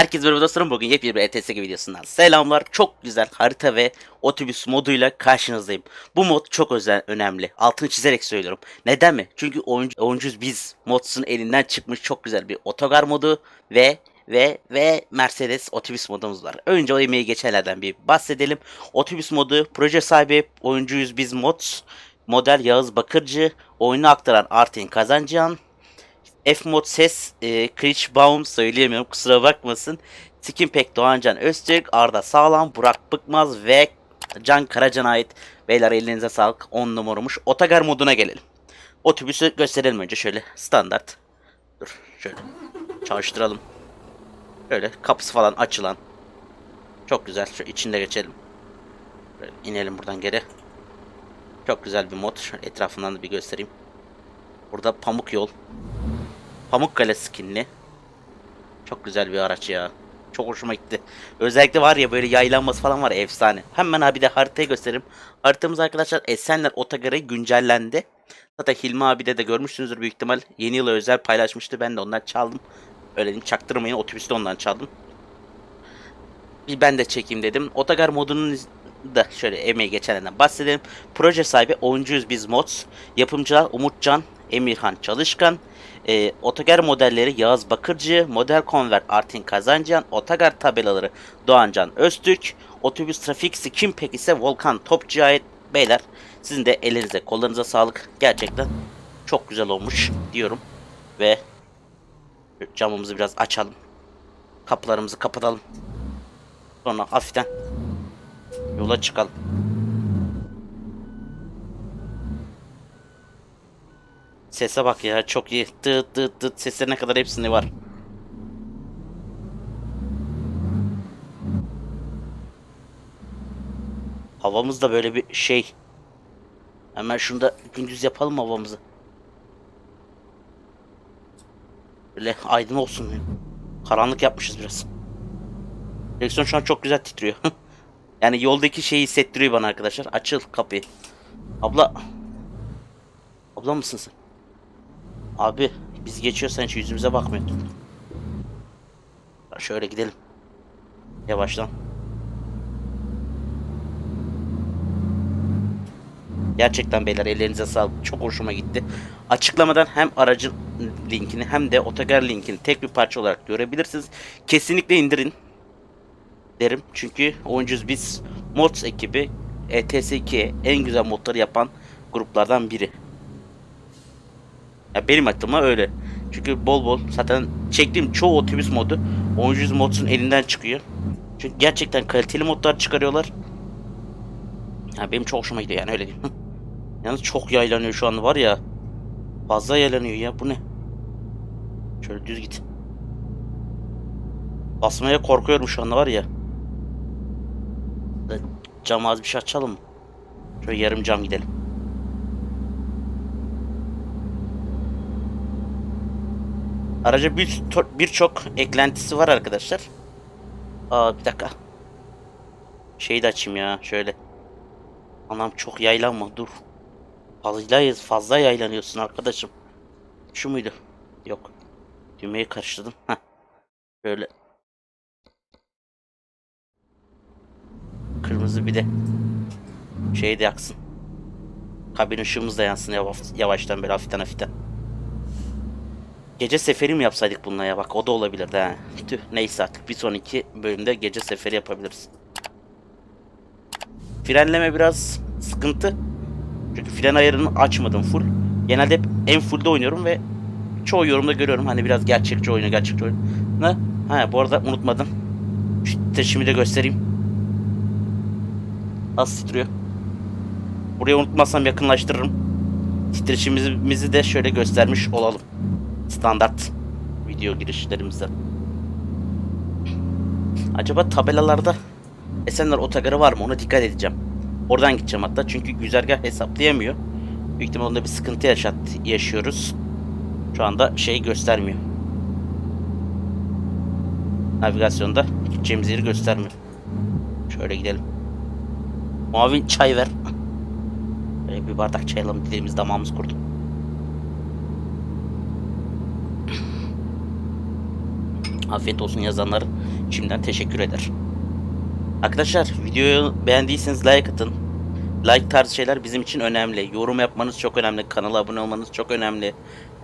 Herkese merhaba dostlarım. Bugün yepyeni bir ETS videosundan selamlar. Çok güzel harita ve otobüs moduyla karşınızdayım. Bu mod çok özel, önemli. Altını çizerek söylüyorum. Neden mi? Çünkü oyuncu, oyuncuz biz modsun elinden çıkmış çok güzel bir otogar modu ve ve ve Mercedes otobüs modumuz var. Önce o emeği geçenlerden bir bahsedelim. Otobüs modu proje sahibi oyuncuyuz biz mods. Model Yağız Bakırcı, oyunu aktaran Artin Kazancıyan, F-Mod ses e, Baum söyleyemiyorum kusura bakmasın. Skinpack Doğancan Öztürk, Arda Sağlam, Burak Bıkmaz ve Can Karacan'a ait. Beyler elinize sağlık 10 numaramış. Otogar moduna gelelim. Otobüsü gösterelim önce şöyle standart. Dur şöyle çalıştıralım. Böyle kapısı falan açılan. Çok güzel. Şu içinde geçelim. Böyle inelim buradan geri. Çok güzel bir mod. Şöyle etrafından da bir göstereyim. Burada pamuk yol. Pamukkale skinli. Çok güzel bir araç ya. Çok hoşuma gitti. Özellikle var ya böyle yaylanması falan var efsane. Hemen abi de haritayı göstereyim. Haritamız arkadaşlar Esenler Otogarı güncellendi. Zaten Hilmi abi de de görmüşsünüzdür büyük ihtimal. Yeni yıla özel paylaşmıştı. Ben de ondan çaldım. Öyle diyeyim çaktırmayın otobüste ondan çaldım. Bir ben de çekeyim dedim. Otogar modunun da şöyle emeği geçenlerden bahsedelim. Proje sahibi oyuncuyuz biz mods. Yapımcılar Umutcan, Emirhan Çalışkan, e, otogar modelleri Yağız Bakırcı, model konver Artin Kazancıyan, otogar tabelaları Doğancan Öztürk, otobüs trafik skin pek ise Volkan Topçu'ya ait beyler. Sizin de elinize kollarınıza sağlık. Gerçekten çok güzel olmuş diyorum. Ve camımızı biraz açalım. Kapılarımızı kapatalım. Sonra hafiften yola çıkalım. Sese bak ya çok iyi. Tıt tıt tıt seslerine kadar hepsinde var. Havamız da böyle bir şey. Hemen şunu da gündüz yapalım havamızı. Böyle aydın olsun. Karanlık yapmışız biraz. Direksiyon şu an çok güzel titriyor. yani yoldaki şeyi hissettiriyor bana arkadaşlar. Açıl kapıyı. Abla. Abla mısın sen? Abi biz geçiyor sen hiç yüzümüze bakmıyordun. Şöyle gidelim. Yavaştan. Gerçekten beyler ellerinize sağlık. Çok hoşuma gitti. Açıklamadan hem aracın linkini hem de otogar linkini tek bir parça olarak görebilirsiniz. Kesinlikle indirin derim. Çünkü oyuncuyuz biz mods ekibi E ETS2 en güzel modları yapan gruplardan biri. Ya benim aklıma öyle. Çünkü bol bol zaten çektiğim çoğu otobüs modu oyuncuyuz modsun elinden çıkıyor. Çünkü gerçekten kaliteli modlar çıkarıyorlar. Ya benim çok hoşuma gidiyor yani öyle diyeyim. Yalnız çok yaylanıyor şu an var ya. Fazla yaylanıyor ya bu ne? Şöyle düz git. Basmaya korkuyorum şu anda var ya. Cam az bir şey açalım mı? Şöyle yarım cam gidelim. Araca bir birçok eklentisi var arkadaşlar. Aa bir dakika. Şeyi de açayım ya şöyle. Anam çok yaylanma dur. Fazla, fazla yaylanıyorsun arkadaşım. Şu muydu? Yok. Düğmeyi karıştırdım. Heh. Böyle. Kırmızı bir de şey de yaksın. Kabin ışığımız da yansın yavaş, yavaştan böyle hafiften hafiften. Gece seferi mi yapsaydık bununla ya bak o da olabilirdi ha. Tüh neyse artık bir sonraki bölümde gece seferi yapabiliriz. Frenleme biraz sıkıntı. Çünkü fren ayarını açmadım full. Genelde hep en fullde oynuyorum ve çoğu yorumda görüyorum hani biraz gerçekçi oyunu gerçekçi oyunu. Ha bu arada unutmadım. Şu titreşimi de göstereyim. Az titriyor. Buraya unutmazsam yakınlaştırırım. Titreşimimizi de şöyle göstermiş olalım standart video girişlerimizde. Acaba tabelalarda Esenler Otogarı var mı? Ona dikkat edeceğim. Oradan gideceğim hatta çünkü güzergah hesaplayamıyor. Büyük ihtimalle onda bir sıkıntı yaşat yaşıyoruz. Şu anda şey göstermiyor. Navigasyonda gideceğimiz yeri göstermiyor. Şöyle gidelim. Muavin çay ver. Böyle bir bardak çay alalım. Dilimiz damağımız kurdu. Afiyet olsun yazanlar şimdiden teşekkür eder. Arkadaşlar videoyu beğendiyseniz like atın. Like tarzı şeyler bizim için önemli. Yorum yapmanız çok önemli. Kanala abone olmanız çok önemli.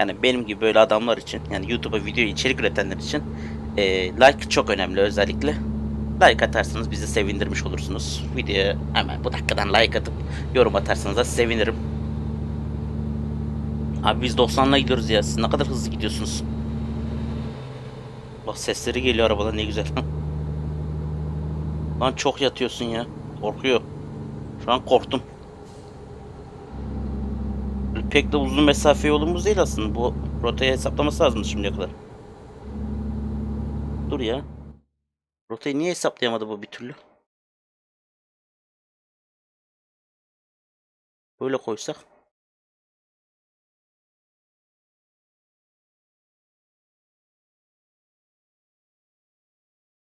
Yani benim gibi böyle adamlar için yani YouTube'a video içerik üretenler için e, like çok önemli özellikle. Like atarsanız bizi sevindirmiş olursunuz. Videoya hemen bu dakikadan like atıp yorum atarsanız da sevinirim. Abi biz 90'la gidiyoruz ya. Siz ne kadar hızlı gidiyorsunuz. Bak sesleri geliyor arabadan ne güzel. Lan çok yatıyorsun ya. Korkuyor. Şu an korktum. Pek de uzun mesafe yolumuz değil aslında. Bu rotayı hesaplaması lazım şimdiye kadar. Dur ya. Rotayı niye hesaplayamadı bu bir türlü? Böyle koysak.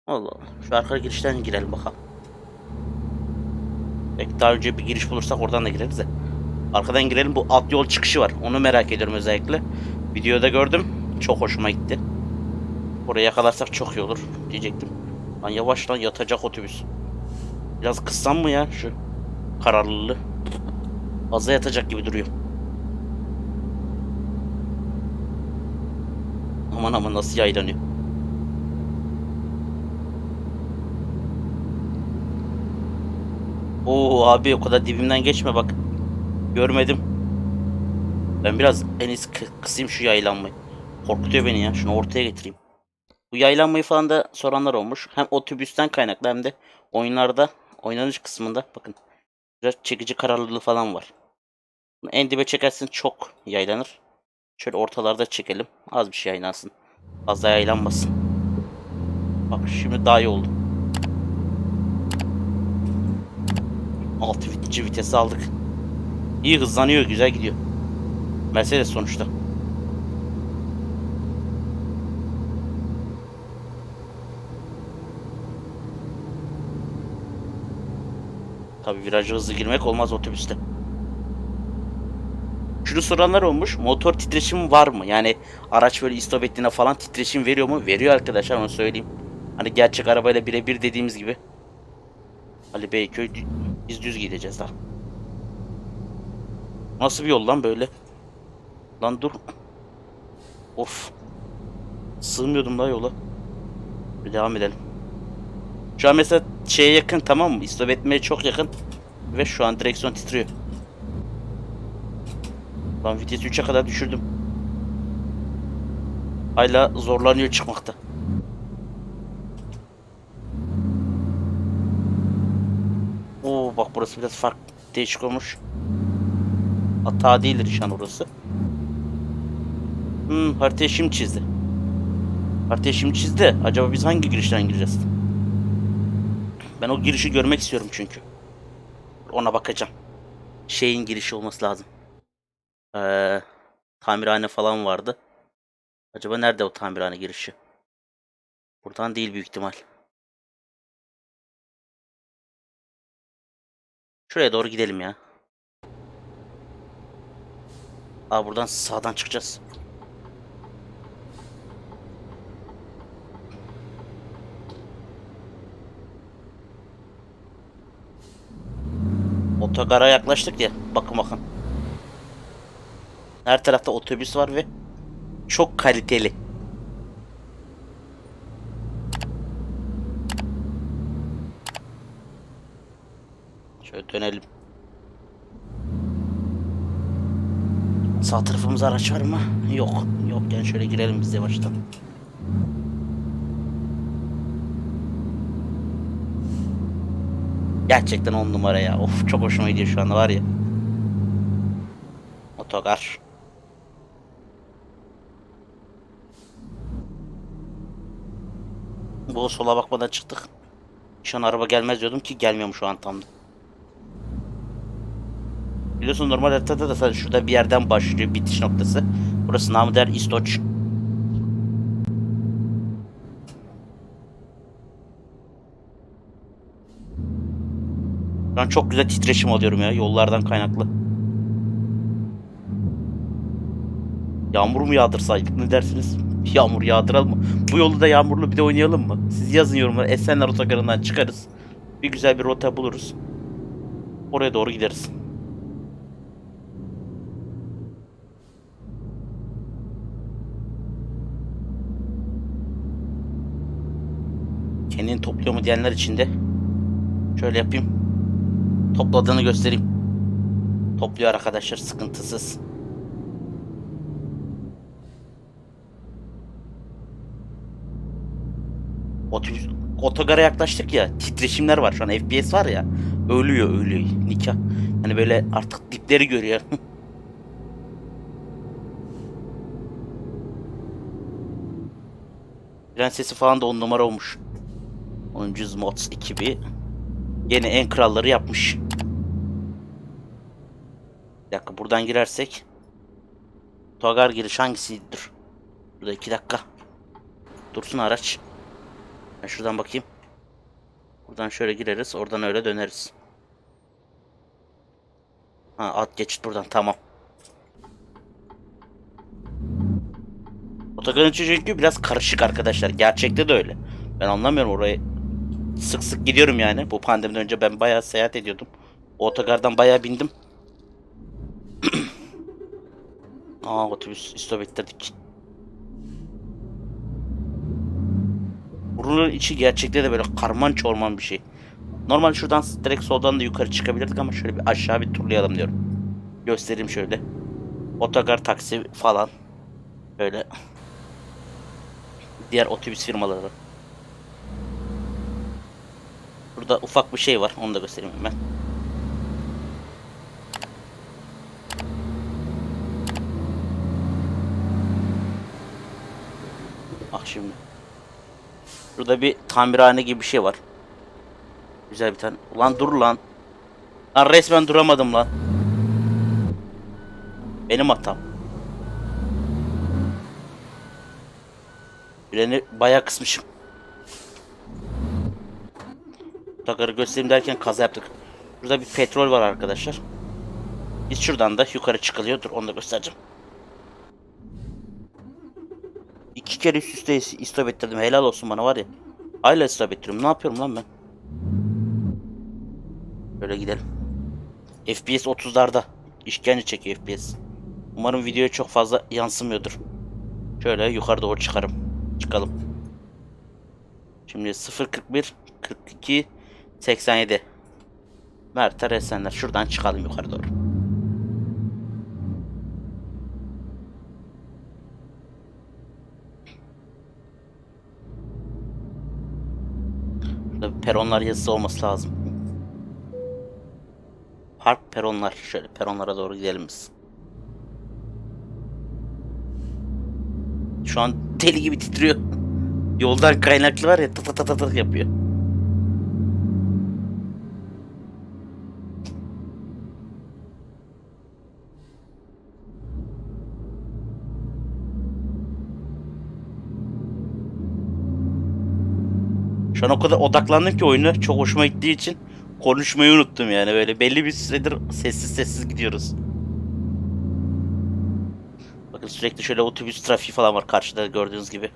Allah Allah. Şu arka girişten girelim bakalım. Belki daha önce bir giriş bulursak oradan da gireriz de. Arkadan girelim. Bu alt yol çıkışı var. Onu merak ediyorum özellikle. Videoda gördüm. Çok hoşuma gitti. Oraya yakalarsak çok iyi olur diyecektim. Lan yavaş lan yatacak otobüs. Biraz kıssam mı ya şu kararlılığı? Fazla yatacak gibi duruyor. Aman aman nasıl yaylanıyor. Oo abi o kadar dibimden geçme bak. Görmedim. Ben biraz en iyisi kı- kısayım şu yaylanmayı. Korkutuyor beni ya. Şunu ortaya getireyim. Bu yaylanmayı falan da soranlar olmuş. Hem otobüsten kaynaklı hem de oyunlarda oynanış kısmında bakın. Biraz çekici kararlılığı falan var. Bunu En dibe çekersin çok yaylanır. Şöyle ortalarda çekelim. Az bir şey yaylansın. Fazla yaylanmasın. Bak şimdi daha iyi oldu. 6 vitinci vitesi aldık. İyi hızlanıyor, güzel gidiyor. Mercedes sonuçta. Tabi viraja hızlı girmek olmaz otobüste. Şunu soranlar olmuş. Motor titreşim var mı? Yani araç böyle istop ettiğinde falan titreşim veriyor mu? Veriyor arkadaşlar onu söyleyeyim. Hani gerçek arabayla birebir dediğimiz gibi. Ali Beyköy biz düz gideceğiz daha. Nasıl bir yol lan böyle? Lan dur. Of. Sığmıyordum da yola. Bir devam edelim. Şu an mesela şeye yakın tamam mı? İstop etmeye çok yakın. Ve şu an direksiyon titriyor. Lan vitesi 3'e kadar düşürdüm. Hala zorlanıyor çıkmakta. Oo bak burası biraz farklı değişik olmuş. Hata değildir inşallah orası. Hmm haritayı şimdi çizdi. Haritayı şimdi çizdi. Acaba biz hangi girişten gireceğiz? Ben o girişi görmek istiyorum çünkü. Ona bakacağım. Şeyin girişi olması lazım. Ee, tamirhane falan vardı. Acaba nerede o tamirhane girişi? Buradan değil büyük ihtimal. Şuraya doğru gidelim ya. Aa buradan sağdan çıkacağız. Otogara yaklaştık ya. Bakın bakın. Her tarafta otobüs var ve çok kaliteli. Şöyle dönelim. Sağ tarafımızda araç var mı? Yok. Yok yani şöyle girelim biz yavaştan. Gerçekten on numara ya. Of çok hoşuma gidiyor şu anda var ya. Otogar. Bu sola bakmadan çıktık. Şu an araba gelmez diyordum ki gelmiyormuş şu an tam da. Biliyorsun normal haritada da şurada bir yerden başlıyor bitiş noktası. Burası namı der İstoç. An çok güzel titreşim alıyorum ya yollardan kaynaklı. Yağmur mu yağdırsaydık ne dersiniz? Yağmur yağdıralım mı? Bu yolu da yağmurlu bir de oynayalım mı? Siz yazın yorumlara. Esenler Otogarı'ndan çıkarız. Bir güzel bir rota buluruz. Oraya doğru gideriz. Kendini topluyor mu diyenler için de şöyle yapayım. Topladığını göstereyim. Topluyor arkadaşlar sıkıntısız. Otobüs, otogara yaklaştık ya titreşimler var şu an FPS var ya ölüyor ölüyor nikah. Hani böyle artık dipleri görüyor. Prensesi falan da on numara olmuş. 10. Mods ekibi yine en kralları yapmış. Bir dakika buradan girersek Togar giriş hangisidir? Burada iki dakika. Dursun araç. Ben şuradan bakayım. Buradan şöyle gireriz. Oradan öyle döneriz. Ha alt geçit buradan. Tamam. Otogarın çünkü biraz karışık arkadaşlar. Gerçekte de öyle. Ben anlamıyorum orayı. Sık sık gidiyorum yani. Bu pandemiden önce ben bayağı seyahat ediyordum. Otogardan bayağı bindim. Aa otobüs istop ettirdik. Burunun içi gerçekte de böyle karman çorman bir şey. Normal şuradan direkt soldan da yukarı çıkabilirdik ama şöyle bir aşağı bir turlayalım diyorum. Göstereyim şöyle. Otogar taksi falan. Böyle. Diğer otobüs firmaları. Burada ufak bir şey var. Onu da göstereyim hemen. Bak şimdi. Burada bir tamirhane gibi bir şey var. Güzel bir tane. Ulan dur lan. Lan resmen duramadım lan. Benim hatam. Freni bayağı kısmışım. Takarı göstereyim derken kaza yaptık. Burada bir petrol var arkadaşlar. Biz şuradan da yukarı çıkılıyor. Dur onu da göstereceğim. İki kere üst üste is- istop ettirdim. Helal olsun bana var ya. Hala istop ettiriyorum. Ne yapıyorum lan ben? Böyle gidelim. FPS 30'larda. İşkence çekiyor FPS. Umarım videoya çok fazla yansımıyordur. Şöyle yukarı doğru çıkarım. Çıkalım. Şimdi 0.41 42 87 Mert'e Esenler. Şuradan çıkalım yukarı doğru. Şurada bir peronlar yazısı olması lazım. Park peronlar. Şöyle peronlara doğru gidelim biz. Şu an deli gibi titriyor. Yoldan kaynaklı var ya tı tı tı tı yapıyor. Şu an o kadar odaklandım ki oyuna çok hoşuma gittiği için konuşmayı unuttum yani böyle belli bir süredir sessiz sessiz gidiyoruz. Bakın sürekli şöyle otobüs trafiği falan var karşıda gördüğünüz gibi.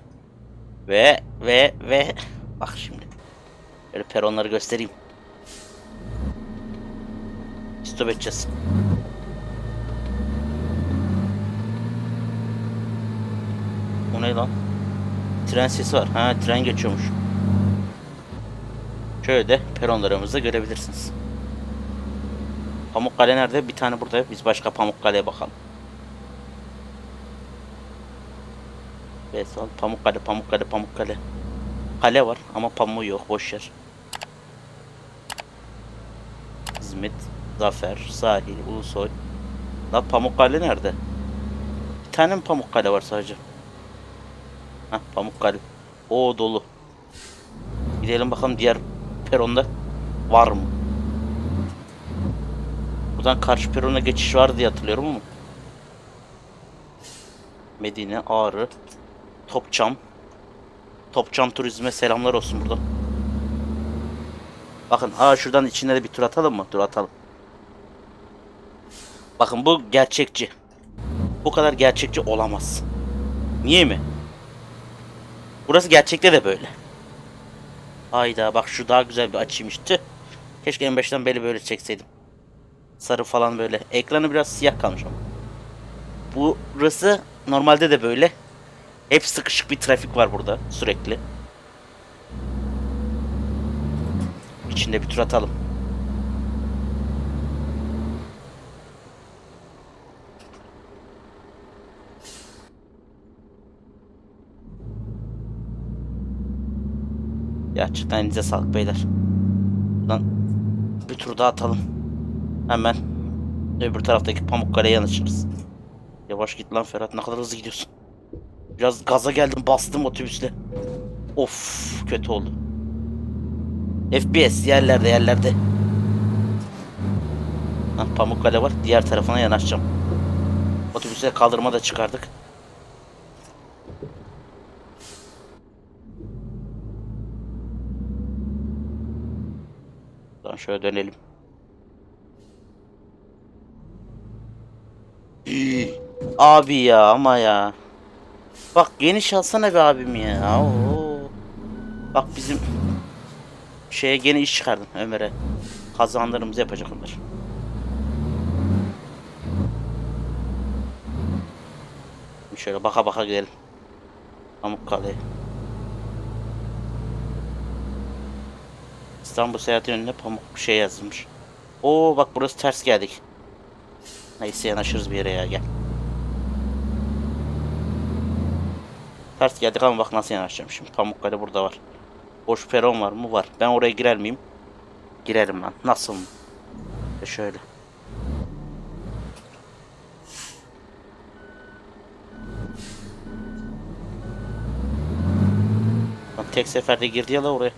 Ve ve ve bak şimdi. Böyle peronları göstereyim. Stop edeceğiz. O ne lan? Tren sesi var. Ha tren geçiyormuş. Şöyle peronlarımızı görebilirsiniz. Pamukkale nerede? Bir tane burada. Biz başka Pamukkale'ye bakalım. Vesal, Pamukkale, Pamukkale, Pamukkale. Kale var ama pamuğu yok. Boş yer. İzmit, Zafer, Sahil, Ulusoy. La Pamukkale nerede? Bir tane mi Pamukkale var sadece? Hah Pamukkale. O dolu. Gidelim bakalım diğer peronda var mı? Buradan karşı perona geçiş var diye hatırlıyorum ama. Medine, Ağrı, Topçam. Topçam Turizm'e selamlar olsun burada. Bakın aa şuradan içinde de bir tur atalım mı? Dur atalım. Bakın bu gerçekçi. Bu kadar gerçekçi olamaz. Niye mi? Burası gerçekte de böyle. Hayda bak şu daha güzel bir açıymış. Keşke en baştan beri böyle çekseydim. Sarı falan böyle. Ekranı biraz siyah kalmış ama. Burası normalde de böyle. Hep sıkışık bir trafik var burada sürekli. İçinde bir tur atalım. Gerçekten elinize sağlık beyler. Buradan bir tur daha atalım. Hemen öbür taraftaki Pamukkale'ye yanaşırız. Yavaş git lan Ferhat ne kadar hızlı gidiyorsun. Biraz gaza geldim bastım otobüsle. Of kötü oldu. FPS yerlerde yerlerde. Ha, Pamukkale var diğer tarafına yanaşacağım. Otobüse kaldırma da çıkardık. Şöyle dönelim. Abi ya ama ya. Bak geniş alsana be abim ya. Oo. Bak bizim şeye gene iş çıkardın Ömer'e. Kazanlarımızı yapacak onlar. Şöyle baka baka gidelim. Pamukkale'ye. İstanbul seyahati önüne pamuk bir şey yazılmış. Oo bak burası ters geldik. Neyse yanaşırız bir yere ya gel. Ters geldik ama bak nasıl yanaşacağım şimdi. Pamukkale burada var. Boş peron var mı? Var. Ben oraya girer miyim? Girerim lan. Nasıl mı? E şöyle. Lan tek seferde girdi ya la oraya.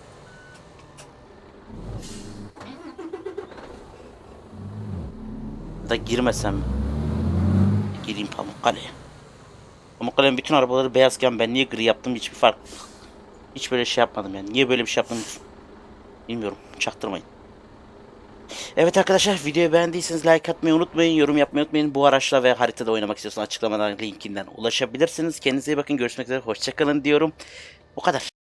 Da girmesem? Gireyim Pamukkale'ye. Pamukkale'nin bütün arabaları beyazken ben niye gri yaptım hiçbir fark Hiç böyle şey yapmadım yani. Niye böyle bir şey yaptım bilmiyorum. Çaktırmayın. Evet arkadaşlar videoyu beğendiyseniz like atmayı unutmayın. Yorum yapmayı unutmayın. Bu araçla ve haritada oynamak istiyorsanız açıklamadan linkinden ulaşabilirsiniz. Kendinize iyi bakın. Görüşmek üzere. Hoşçakalın diyorum. Bu kadar.